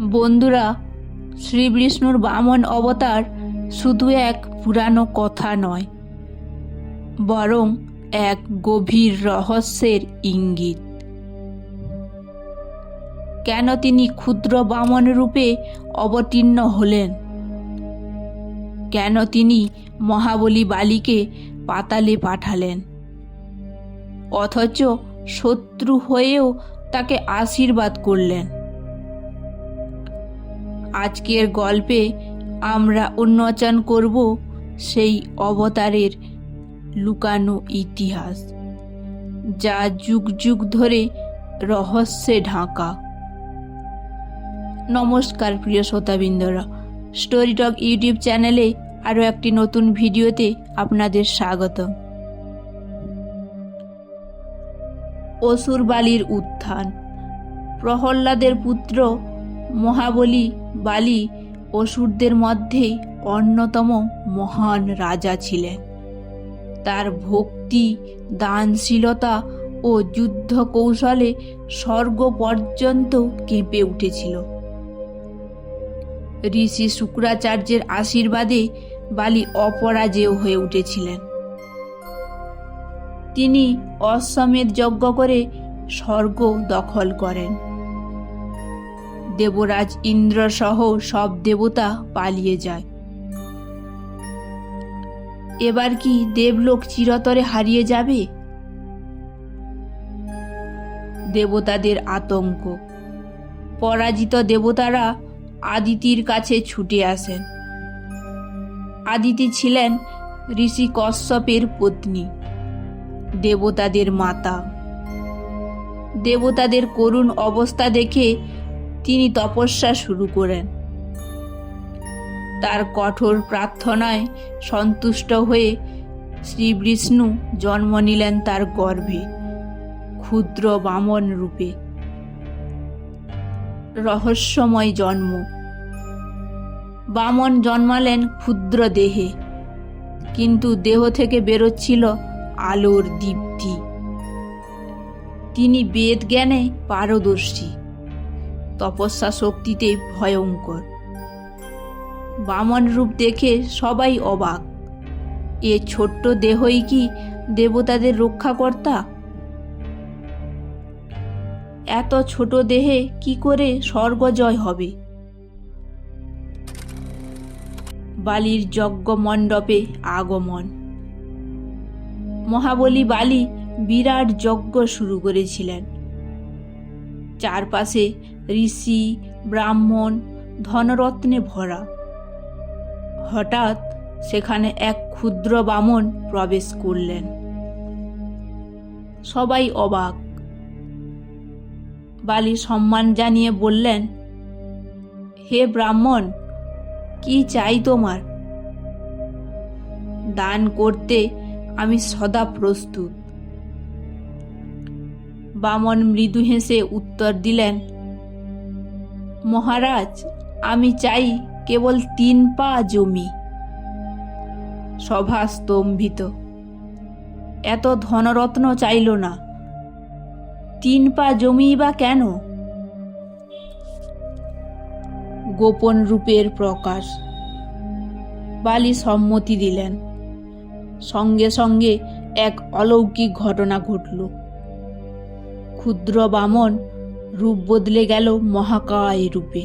বন্ধুরা, শ্রী বিষ্ণুর বামন অবতার শুধু এক পুরানো কথা নয়, বরং এক গভীর রহস্যের ইঙ্গিত। কেন তিনি ক্ষুদ্র বামন রূপে অবতীর্ণ হলেন? কেন তিনি মহাবলী বালিকে পাতালে পাঠালেন? অথচ শত্রু হয়েও তাকে আশীর্বাদ করলেন। আজকের গল্পে আমরা উন্মোচন করব সেই অবতারের লুকানো ইতিহাস, যা যুগ যুগ ধরে রহস্যে ঢাকা। নমস্কার প্রিয় শ্রোতাবৃন্দরা। স্টোরি টক ইউটিউব চ্যানেলে আরও একটি নতুন ভিডিওতে আপনাদের স্বাগত। অসুর বালির উত্থান। প্রহ্লাদের পুত্র মহাবলী, বালি, অসুরদের মধ্যেই অন্যতম মহান রাজা ছিলেন। তার ভক্তি, দানশীলতা ও যুদ্ধ কৌশলে স্বর্গ পর্যন্ত কেঁপে উঠেছিল। ঋষি শুক্রাচার্যের আশীর্বাদে বালি অপরাজেয় হয়ে উঠেছিলেন। তিনি অশ্বমেধ যজ্ঞ করে স্বর্গ দখল করেন। দেবরাজ ইন্দ্র সহ সব দেবতা পালিয়ে যায়। এবার কি দেবলোক চিরতরে হারিয়ে যাবে? দেবতাদের আতঙ্ক। পরাজিত দেবতারা আদিতির কাছে ছুটে আসেন। আদিতি ছিলেন ঋষি কশ্যপের পত্নী, দেবতাদের মাতা। দেবতাদের করুণ অবস্থা দেখে তিনি তপস্যা শুরু করেন। তার কঠোর প্রার্থনায় সন্তুষ্ট হয়ে শ্রী বিষ্ণু জন্ম নিলেন তার গর্ভে, ক্ষুদ্র বামন রূপে। রহস্যময় জন্ম। বামন জন্মালেন ক্ষুদ্র দেহে, কিন্তু দেহ থেকে বেরোচ্ছিল আলোর দীপ্তি। তিনি বেদ জ্ঞানে পারদর্শী। তপস্যা শক্তিতে ভয়ঙ্কর। বামন রূপ দেখে সবাই অবাক। এ ছোট্ট দেহই কি দেবতাদের রক্ষাকর্তা? এত ছোট দেহে কি করে স্বর্গজয় হবে? বালির যজ্ঞ মণ্ডপে আগমন। মহাবলী বালি বিরাট যজ্ঞ শুরু করেছিলেন। চারপাশে ঋষি, ব্রাহ্মণ, ধনরত্নে ভরা। হঠাৎ সেখানে এক ক্ষুদ্র বামন প্রবেশ করলেন। সবাই অবাক। বালি সম্মান জানিয়ে বললেন, হে ব্রাহ্মণ, কি চাই তোমার? দান করতে আমি সদা প্রস্তুত। বামন মৃদু হেসে উত্তর দিলেন, মহারাজ, আমি চাই কেবল তিন পা জমি। সভা স্তম্ভিত। এত ধনরত্ন চাইল না। তিন পা জমি বা কেন? গোপন রূপের প্রকাশ। বালি সম্মতি দিলেন। সঙ্গে সঙ্গে এক অলৌকিক ঘটনা ঘটল। ক্ষুদ্র বামন রূপ বদলে গেল মহাকায় রূপে।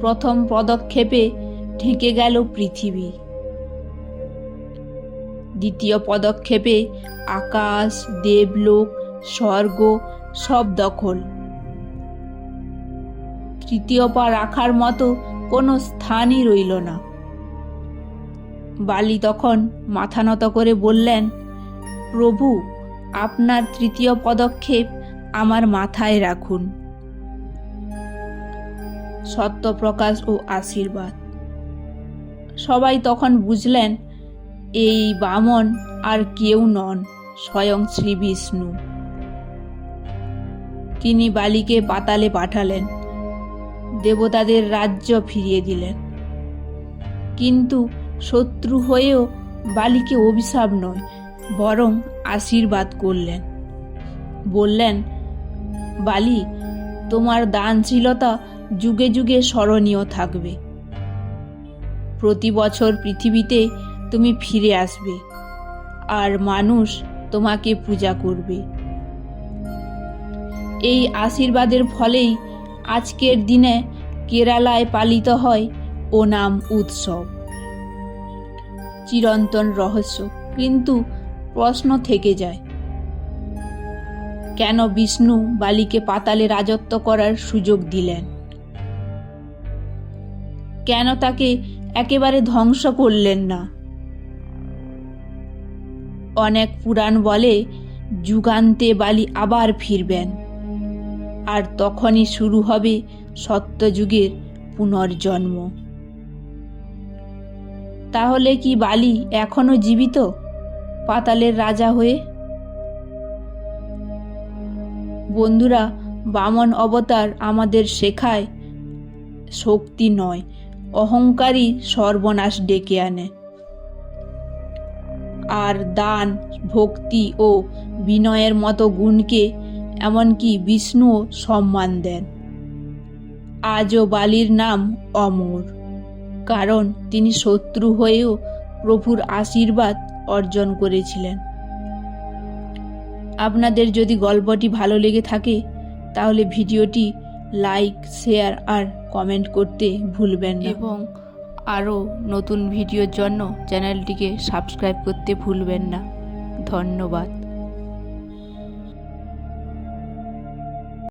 প্রথম পদক্ষেপে ঢেকে গেল পৃথিবী। দ্বিতীয় পদক্ষেপে আকাশ, দেবলোক, স্বর্গ সব দখল। তৃতীয় পা রাখার মতো কোনো স্থানই রইল না। বালি তখন মাথা নত করে বললেন, প্রভু আপনার তৃতীয় পদক্ষেপ আমার মাথায় রাখুন। সত্যপ্রকাশ ও আশীর্বাদ। সবাই তখন বুঝলেন, এই বামন আর কেউ নন, স্বয়ং শ্রী বিষ্ণু। তিনি বালিকে পাতালে পাঠালেন, দেবতাদের রাজ্য ফিরিয়ে দিলেন। কিন্তু শত্রু হয়েও বালিকে অভিশাপ নয় বরং আশীর্বাদ করলেন। বললেন, বালি, তোমার দানশীলতা যুগে যুগে স্মরণীয় থাকবে। প্রতি বছর পৃথিবীতে তুমি ফিরে আসবে আর মানুষ তোমাকে পূজা করবে। এই আশীর্বাদের ফলেই আজকের দিনে কেরালায় পালিত হয় ওনাম উৎসব। চিরন্তন রহস্য, কিন্তু প্রশ্ন থেকে যায়। কেন বিষ্ণু বালিকে পাতালে রাজত্ব করার সুযোগ দিলেন? কেন তাকে একেবারে ধ্বংস করলেন না? অনেক পুরাণ বলে, যুগান্তে বালি আবার ফিরবেন। আর তখনই শুরু হবে সত্যযুগের পুনর্জন্ম। তাহলে কি বালি এখনও জীবিত? পাতালের রাজা হয়ে। বন্ধুরা, বামন অবতার আমাদের শেখায়, শক্তি নয় অহংকারী সর্বনাশ ডেকে আনে। আর দান, ভক্তি ও বিনয়ের মতো গুণকে এমনকি বিষ্ণুও সম্মান দেন। আজও বালির নাম অমর, কারণ তিনি শত্রু হয়েও প্রভুর আশীর্বাদ অর্জন করেছিলেন। আপনাদের যদি গল্পটি ভালো লেগে থাকে, তাহলে ভিডিওটি লাইক, শেয়ার আর কমেন্ট করতে ভুলবেন না। এবং আরও নতুন ভিডিওর জন্য চ্যানেলটিকে সাবস্ক্রাইব করতে ভুলবেন না। ধন্যবাদ।